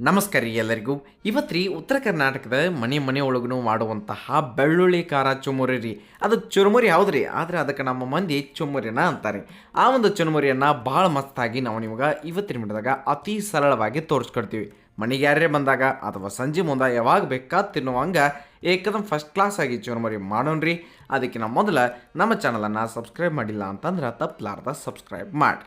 ನಮಸ್ಕಾರ ರೀ ಎಲ್ಲರಿಗೂ. ಇವತ್ತು ರೀ ಉತ್ತರ ಕರ್ನಾಟಕದ ಮನೆ ಮನೆ ಒಳಗೂ ಮಾಡುವಂತಹ ಬೆಳ್ಳುಳ್ಳಿ ಖಾರ ಚುಮುರಿ ರೀ. ಅದು ಚುರುಮುರಿ ಹೌದ್ರಿ, ಆದರೆ ಅದಕ್ಕೆ ನಮ್ಮ ಮಂದಿ ಚುಮುರಿನ ಅಂತಾರೆ. ಆ ಒಂದು ಚುರುಮುರಿಯನ್ನು ಭಾಳ ಮಸ್ತಾಗಿ ನಾವು ನಿಮಗೆ ಇವತ್ತಿನ ಮಿಡದಾಗ ಅತಿ ಸರಳವಾಗಿ ತೋರಿಸ್ಕೊಡ್ತೀವಿ. ಮನೆಗೆ ಯಾರೇ ಬಂದಾಗ ಅಥವಾ ಸಂಜೆ ಮುಂದೆ ಯಾವಾಗ ಬೇಕಾದ ತಿನ್ನುವಂಗ ಏಕದಮ್ ಫಸ್ಟ್ ಕ್ಲಾಸ್ ಆಗಿ ಚುರುಮುರಿ ಮಾಡೋಣ್ರಿ ಅದಕ್ಕಿಂತ ಮೊದಲ ನಮ್ಮ ಚಾನಲನ್ನು ಸಬ್ಸ್ಕ್ರೈಬ್ ಮಾಡಿಲ್ಲ ಅಂತಂದ್ರೆ ತಪ್ಪಲಾರ್ದ ಸಬ್ಸ್ಕ್ರೈಬ್ ಮಾಡಿ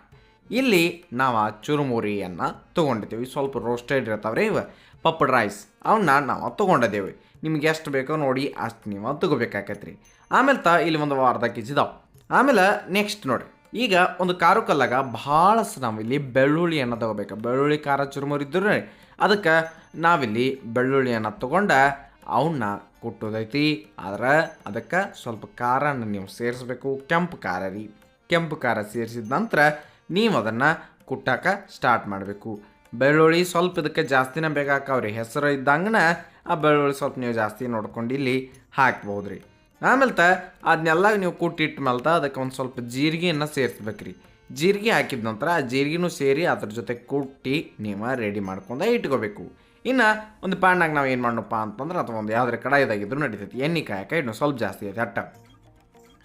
ಇಲ್ಲಿ ನಾವು ಆ ಚುರುಮುರಿಯನ್ನು ತೊಗೊಂಡಿದ್ದೀವಿ. ಸ್ವಲ್ಪ ರೋಸ್ಟೆಡ್ ಇರ್ತಾವ್ರಿ ಇವ. ಪಪ್ಪಡ್ ರೈಸ್ ಅವನ್ನ ನಾವು ತೊಗೊಂಡಿದ್ದೇವೆ. ನಿಮ್ಗೆ ಎಷ್ಟು ಬೇಕೋ ನೋಡಿ ಅಷ್ಟು ನೀವು ತೊಗೋಬೇಕಾಕೈತ್ರಿ. ಆಮೇಲೆ ತ ಇಲ್ಲಿ ಒಂದು ಅರ್ಧ ಕೆ ಜಿ ಇದಾವೆ ಆಮೇಲೆ ನೆಕ್ಸ್ಟ್ ನೋಡಿ. ಈಗ ಒಂದು ಖಾರು ಕಲ್ಲಾಗ ಭಾಳಷ್ಟು ನಾವಿಲ್ಲಿ ಬೆಳ್ಳುಳ್ಳಿಯನ್ನು ತೊಗೋಬೇಕು. ಬೆಳ್ಳುಳ್ಳಿ, ಖಾರ, ಚುರುಮುರಿ ಇದ್ರೆ ಅದಕ್ಕೆ ನಾವಿಲ್ಲಿ ಬೆಳ್ಳುಳ್ಳಿಯನ್ನು ತೊಗೊಂಡ ಅವನ್ನ ಕುಟ್ಟೋದೈತಿ. ಆದ್ರೆ ಅದಕ್ಕೆ ಸ್ವಲ್ಪ ಖಾರನ ನೀವು ಸೇರಿಸ್ಬೇಕು. ಕೆಂಪು ಖಾರ ರೀ. ಕೆಂಪು ಖಾರ ಸೇರಿಸಿದ ನಂತರ ನೀವು ಅದನ್ನು ಕುಟ್ಟಾಕ ಸ್ಟಾರ್ಟ್ ಮಾಡಬೇಕು. ಬೆಳ್ಳುಳ್ಳಿ ಸ್ವಲ್ಪ ಇದಕ್ಕೆ ಜಾಸ್ತಿನ ಬೇಕಾಕಾವ್ರಿ. ಹೆಸರು ಇದ್ದಂಗನ ಆ ಬೆಳ್ಳುಳ್ಳಿ ಸ್ವಲ್ಪ ನೀವು ಜಾಸ್ತಿ ನೋಡ್ಕೊಂಡು ಇಲ್ಲಿ ಹಾಕ್ಬೋದು ರೀ ಆಮೇಲೆ ಅದನ್ನೆಲ್ಲ ನೀವು ಕುಟ್ಟಿಟ್ಟು ಮೇಲ್ತ ಅದಕ್ಕೆ ಒಂದು ಸ್ವಲ್ಪ ಜೀರಿಗೆಯನ್ನು ಸೇರಿಸ್ಬೇಕ್ರಿ. ಜೀರಿಗೆ ಹಾಕಿದ ನಂತರ ಆ ಜೀರಿಗೆನೂ ಸೇರಿ ಅದ್ರ ಜೊತೆ ಕುಟ್ಟಿ ನೀವು ರೆಡಿ ಮಾಡ್ಕೊಂಡು ಇಟ್ಕೋಬೇಕು. ಇನ್ನು ಒಂದು ಪ್ಯಾನ್ನಾಗ ನಾವು ಏನು ಮಾಡೋಣಪ್ಪ ಅಂತಂದ್ರೆ ಅಥವಾ ಒಂದು ಯಾವ್ದಾರ ಕಡಾಯಿದಾಗಿದ್ರು ನಡೀತೈತಿ. ಎಣ್ಣೆ ಕಾಯಕ ಇನ್ನು ಸ್ವಲ್ಪ ಜಾಸ್ತಿ ಐತೆ ಅಟ್ಟ.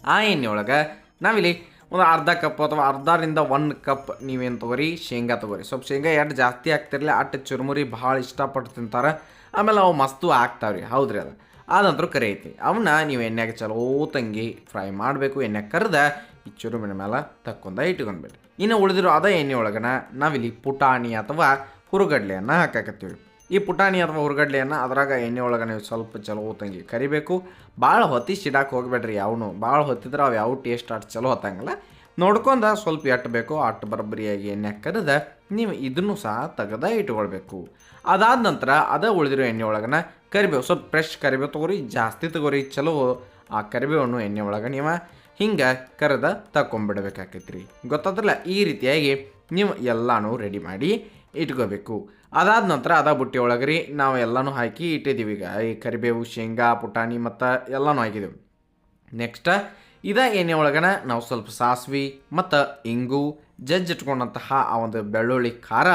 ಆ ಎಣ್ಣೆ ಒಳಗೆ ನಾವಿಲ್ಲಿ ಒಂದು ಅರ್ಧ ಕಪ್ ಅಥವಾ ಅರ್ಧರಿಂದ ಒಂದು ಕಪ್ ನೀವೇನು ತೊಗೋರಿ? ಶೇಂಗಾ ತೊಗೋರಿ. ಸ್ವಲ್ಪ ಶೇಂಗಾ ಎಷ್ಟು ಜಾಸ್ತಿ ಆಗ್ತಿರಲಿ ಅಟ್ಟು ಚುರುಮುರಿ ಭಾಳ ಇಷ್ಟಪಟ್ಟು ತಿಂತಾರೆ. ಆಮೇಲೆ ಅವು ಮಸ್ತು ಆಗ್ತಾವ್ರಿ. ಹೌದ್ರಿ ಅದು. ಅದಂತರೂ ಕರಿ ಅವನ್ನ ನೀವು ಎಣ್ಣೆಗೆ ಚಲೋ ತಂಗಿ ಫ್ರೈ ಮಾಡಬೇಕು. ಎಣ್ಣೆ ಕರೆದ ಈ ಚುರುಮಿನ ಮೇಲೆ ತಕ್ಕೊಂಡ ಇಟ್ಕೊಂಡ್ಬಿಡ್ರಿ. ಇನ್ನು ಉಳಿದಿರೋ ಅದ ಎಣ್ಣೆ ಒಳಗನ ನಾವಿಲ್ಲಿ ಪುಟಾಣಿ ಅಥವಾ ಹುರುಗಡ್ಲೆಯನ್ನು ಹಾಕಾಕತ್ತೀವಿ ಈ ಪುಟಾಣಿ ಅಥವಾ ಹುರ್ಗಡ್ಲೆಯನ್ನು ಅದ್ರಾಗ ಎಣ್ಣೆ ಒಳಗೆ ನೀವು ಸ್ವಲ್ಪ ಚಲೋ ತಂಗಿ ಕರಿಬೇಕು. ಭಾಳ ಹೊತ್ತಿ ಸಿಡಾಕೆ ಹೋಗ್ಬೇಡ್ರಿ ಯಾವನು. ಭಾಳ ಹೊತ್ತಿದ್ರೆ ಅವು ಯಾವ ಟೇಸ್ಟ್ ಅಷ್ಟು ಚಲೋ ಹೊತ್ತಂಗಲ್ಲ. ನೋಡ್ಕೊಂಡ ಸ್ವಲ್ಪ ಎಟ್ಟಬೇಕು ಬೇಕೋ ಅಟ್ಟು ಬರಬರಿಯಾಗಿ ಎಣ್ಣೆ ಕರೆದ ನೀವು ಇದನ್ನು ಸಹ ತೆಗೆದ ಇಟ್ಕೊಳ್ಬೇಕು. ಅದಾದ ನಂತರ ಅದ ಉಳಿದಿರೋ ಎಣ್ಣೆ ಒಳಗನ ಕರಿಬೇವು. ಸ್ವಲ್ಪ ಫ್ರೆಶ್ ಕರಿಬೇವು ತೊಗೊರಿ, ಜಾಸ್ತಿ ತಗೋರಿ, ಚಲೋ ಆ ಕರಿಬೇವನ್ನು ಎಣ್ಣೆ ಒಳಗೆ ನೀವು ಹಿಂಗೆ ಕರೆದ ತಗೊಂಬಿಡ್ಬೇಕಾಕೈತಿ ರೀ ಗೊತ್ತಾದ್ರಲ್ಲ ಈ ರೀತಿಯಾಗಿ ನೀವು ಎಲ್ಲನೂ ರೆಡಿ ಮಾಡಿ ಇಟ್ಕೋಬೇಕು. ಅದಾದ ನಂತರ ಅದ ಬುಟ್ಟಿ ಒಳಗೆ ರೀ ನಾವು ಎಲ್ಲನೂ ಹಾಕಿ ಇಟ್ಟಿದ್ದೀವಿ ಈಗ ಈ ಕರಿಬೇವು, ಶೇಂಗಾ, ಪುಟಾಣಿ ಮತ್ತು ಎಲ್ಲನೂ ಹಾಕಿದ್ದೀವಿ ನೆಕ್ಸ್ಟ್ ಇದ ಎಣ್ಣೆ ಒಳಗನ ನಾವು ಸ್ವಲ್ಪ ಸಾಸ್ವಿ ಮತ್ತು ಇಂಗು ಜಜ್ಜಿಟ್ಕೊಂಡಂತಹ ಆ ಒಂದು ಬೆಳ್ಳುಳ್ಳಿ ಖಾರ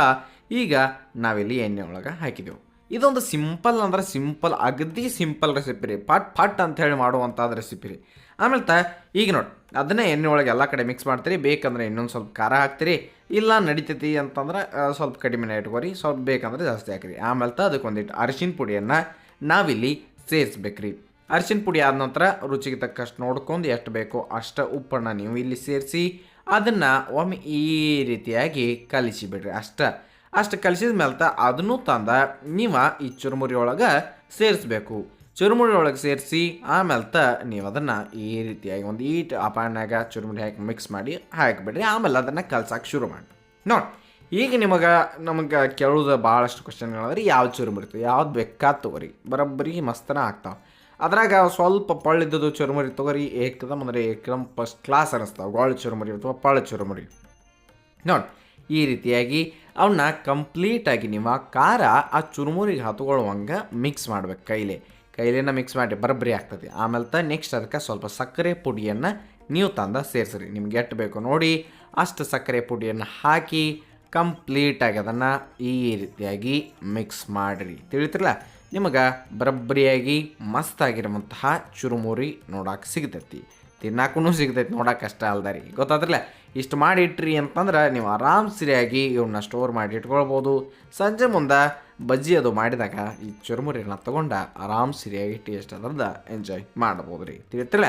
ಈಗ ನಾವಿಲ್ಲಿ ಎಣ್ಣೆ ಒಳಗೆ ಹಾಕಿದೆವು. ಇದೊಂದು ಸಿಂಪಲ್ ಅಂದ್ರೆ ಸಿಂಪಲ್ ಅಗದಿ ಸಿಂಪಲ್ ರೆಸಿಪಿ ರೀ. ಪಟ್ ಪಟ್ ಅಂತ ಹೇಳಿ ಮಾಡುವಂಥದ್ದು ರೆಸಿಪಿ ರೀ. ಆಮೇಲೆ ತ, ಈಗ ನೋಡಿ, ಅದನ್ನೇ ಎಣ್ಣೆ ಒಳಗೆ ಎಲ್ಲ ಕಡೆ ಮಿಕ್ಸ್ ಮಾಡ್ತೀರಿ, ಬೇಕಂದ್ರೆ ಇನ್ನೊಂದು ಸ್ವಲ್ಪ ಖಾರ ಹಾಕ್ತೀರಿ, ಇಲ್ಲ ನಡಿತೈತಿ ಅಂತಂದ್ರೆ ಸ್ವಲ್ಪ ಕಡಿಮೆನೇ ಇಟ್ಕೋರಿ ಸ್ವಲ್ಪ ಬೇಕಂದ್ರೆ ಜಾಸ್ತಿ ಹಾಕಿರಿ. ಆಮೇಲೆ ತ ಅದಕ್ಕೆ ಒಂದಿಟ್ಟು ಅರಿಶಿನ ಪುಡಿಯನ್ನು ನಾವಿಲ್ಲಿ ಸೇರಿಸ್ಬೇಕ್ರಿ. ಅರಿಶಿನ ಪುಡಿ ಆದ ನಂತರ ರುಚಿಗೆ ತಕ್ಕಷ್ಟು ನೋಡ್ಕೊಂಡು ಎಷ್ಟು ಬೇಕೋ ಅಷ್ಟು ಉಪ್ಪನ್ನು ನೀವು ಇಲ್ಲಿ ಸೇರಿಸಿ, ಅದನ್ನು ಒಮ್ಮೆ ಈ ರೀತಿಯಾಗಿ ಕಲಿಸಿಬಿಡ್ರಿ ಅಷ್ಟ. ಅಷ್ಟು ಕಲಿಸಿದ ಮೇಲೆ ತ ಅದನ್ನು ತಂದ, ನೀವು ಈ ಚುರುಮುರಿ ಒಳಗೆ ಸೇರಿಸ್ಬೇಕು. ಚುರುಮುರಿ ಒಳಗೆ ಸೇರಿಸಿ ಆಮೇಲೆ ತ ನೀವು ಅದನ್ನು ಈ ರೀತಿಯಾಗಿ ಒಂದು ಈಟ್ ಆ ಪಾನ್ಯಾಗ ಚುರುಮುರಿ ಹಾಕಿ ಮಿಕ್ಸ್ ಮಾಡಿ ಹಾಕಿಬಿಡ್ರಿ. ಆಮೇಲೆ ಅದನ್ನು ಕಲ್ಸಕ್ಕೆ ಶುರು ಮಾಡಿ. ನೋಡಿ, ಈಗ ನಿಮಗೆ, ನಮಗೆ ಕೇಳೋದು ಭಾಳಷ್ಟು ಕ್ವಶನ್ಗಳಂದ್ರೆ ಯಾವ್ದು ಚುರುಮುರಿ ಯಾವ್ದು ಬೇಕಾದ ತಗೋರಿ. ಬರೋಬ್ಬರಿ ಮಸ್ತನ ಆಗ್ತಾವೆ ಅದ್ರಾಗ ಸ್ವಲ್ಪ ಪಳ್ಳಿದ್ದದು ಚುರುಮುರಿ ತಗೋರಿ. ಏಕದಮ್ ಅಂದರೆ ಏಕದಮ್ ಫಸ್ಟ್ ಕ್ಲಾಸ್ ಅನ್ನಿಸ್ತಾವೆ ಗೋಳ ಚುರುಮುರಿ ಅಥವಾ ಪಳ್ಳ ಚುರುಮುರಿ. ನೋಡಿ, ಈ ರೀತಿಯಾಗಿ ಅವನ್ನ ಕಂಪ್ಲೀಟಾಗಿ ನಿಮ್ಮ ಖಾರ ಆ ಚುರುಮುರಿಗೆ ಹತ್ಕೊಳ್ಳುವಂಗೆ ಮಿಕ್ಸ್ ಮಾಡ್ಬೇಕು ಕೈಲೇ. ಕೈಲೇನ ಮಿಕ್ಸ್ ಮಾಡಿ ಬರಬ್ರಿ ಆಗ್ತದೆ. ಆಮೇಲೆ ತ ನೆಕ್ಸ್ಟ್ ಅದಕ್ಕೆ ಸ್ವಲ್ಪ ಸಕ್ಕರೆ ಪುಡಿಯನ್ನು ನೀವು ತಂದ ಸೇರಿಸ್ರಿ. ನಿಮ್ಗೆ ಎಷ್ಟು ಬೇಕು ನೋಡಿ, ಅಷ್ಟು ಸಕ್ಕರೆ ಪುಡಿಯನ್ನು ಹಾಕಿ ಕಂಪ್ಲೀಟಾಗಿ ಅದನ್ನು ಈ ರೀತಿಯಾಗಿ ಮಿಕ್ಸ್ ಮಾಡಿರಿ. ತಿಳಿತಿರಲ್ಲ? ನಿಮಗೆ ಬರಬ್ಬರಿಯಾಗಿ ಮಸ್ತಾಗಿರುವಂತಹ ಚುರುಮುರಿ ನೋಡಕ್ಕೆ ಸಿಗ್ತೈತಿ. ತಿನ್ನಾಕೂ ಸಿಗ್ತೈತೆ, ನೋಡೋಕೆ ಕಷ್ಟ ಅಲ್ದಾರಿ ಗೊತ್ತಾದ್ರಲ್ಲ, ಇಷ್ಟು ಮಾಡಿ ಇಟ್ರಿ ಅಂತಂದ್ರೆ ನೀವು ಆರಾಮ್ ಸರಿಯಾಗಿ ಇವನ್ನ ಸ್ಟೋರ್ ಮಾಡಿ ಇಟ್ಕೊಳ್ಬೋದು. ಸಂಜೆ ಮುಂದೆ ಬಜ್ಜಿ ಅದು ಮಾಡಿದಾಗ ಈ ಚುರುಮುರಿನ ತೊಗೊಂಡು ಆರಾಮ್ ಸರಿಯಾಗಿ ಟೇಸ್ಟ್ ಅದರಿಂದ ಎಂಜಾಯ್ ಮಾಡ್ಬೋದು ರೀ. ತಿಳಿತಲ್ಲ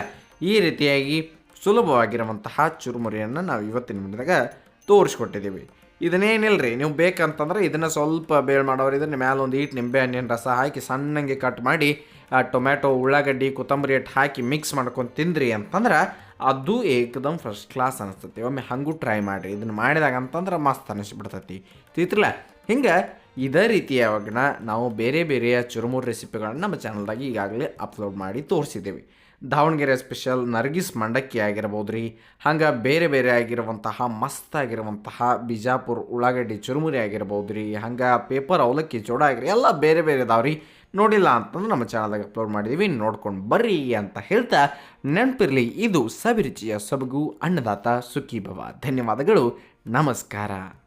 ಈ ರೀತಿಯಾಗಿ ಸುಲಭವಾಗಿರುವಂತಹ ಚುರುಮುರಿಯನ್ನು ನಾವು ಇವತ್ತಿನ ಮುಂದಾಗ ತೋರಿಸ್ಕೊಟ್ಟಿದ್ದೀವಿ ಇದನ್ನೇನಿಲ್ಲ ರೀ ನೀವು ಬೇಕಂತಂದ್ರೆ ಇದನ್ನು ಸ್ವಲ್ಪ ಬೇಳೆ ಮಾಡೋರು ಇದನ್ನ ಮ್ಯಾಲೊಂದು ಈಟ್ ನಿಂಬೆ ಹಣ್ಣಿನ ರಸ ಹಾಕಿ ಸಣ್ಣಂಗೆ ಕಟ್ ಮಾಡಿ ಟೊಮ್ಯಾಟೊ, ಉಳ್ಳಾಗಡ್ಡಿ, ಕೊತ್ತಂಬರಿ ಎಟ್ ಹಾಕಿ ಮಿಕ್ಸ್ ಮಾಡ್ಕೊಂಡು ತಿಂದ್ರಿ ಅಂತಂದ್ರೆ ಅದು ಏಕದಮ್ ಫಸ್ಟ್ ಕ್ಲಾಸ್ ಅನಿಸ್ತೈತಿ. ಒಮ್ಮೆ ಹಂಗೂ ಟ್ರೈ ಮಾಡಿರಿ. ಇದನ್ನು ಮಾಡಿದಾಗ ಅಂತಂದ್ರೆ ಮಸ್ತ್ ಅನಿಸ್ಬಿಡ್ತೈತಿ. ತಿತ್ರಲ್ಲ ಹಿಂಗೆ ಇದೇ ರೀತಿಯಾಗನ ನಾವು ಬೇರೆ ಬೇರೆಯ ಚುರುಮುರು ರೆಸಿಪಿಗಳನ್ನು ನಮ್ಮ ಚಾನಲ್ದಾಗ ಈಗಾಗಲೇ ಅಪ್ಲೋಡ್ ಮಾಡಿ ತೋರಿಸಿದ್ದೀವಿ. ದಾವಣಗೆರೆ ಸ್ಪೆಷಲ್ ನರ್ಗಿಸ್ ಮಂಡಕ್ಕಿ ಆಗಿರ್ಬೋದು ರೀ ಹಂಗೆ ಬೇರೆ ಬೇರೆ ಆಗಿರುವಂತಹ, ಮಸ್ತ್ ಆಗಿರುವಂತಹ ಬಿಜಾಪುರ್ ಉಳ್ಳಾಗಡ್ಡಿ ಚುರುಮುರಿ ಆಗಿರ್ಬೋದು ರೀ ಹಂಗೆ ಪೇಪರ್ ಅವಲಕ್ಕಿ ಜೋಡ ಆಗಿರಿ ಎಲ್ಲ ಬೇರೆ ಬೇರೆ ಇದಾವೆ ರೀ ನೋಡಿಲ್ಲ ಅಂತಂದ್ರೆ ನಮ್ಮ ಚಾನಲ್ದಾಗ ಅಪ್ಲೋಡ್ ಮಾಡಿದ್ದೀವಿ ನೋಡ್ಕೊಂಡು ಬರ್ರಿ ಅಂತ ಹೇಳ್ತಾ ನೆನಪಿರಲಿ, ಇದು ಸವಿರುಚಿಯ ಸೊಬಗು, ಅನ್ನದಾತ ಸುಖಿ ಭವ ಧನ್ಯವಾದಗಳು, ನಮಸ್ಕಾರ.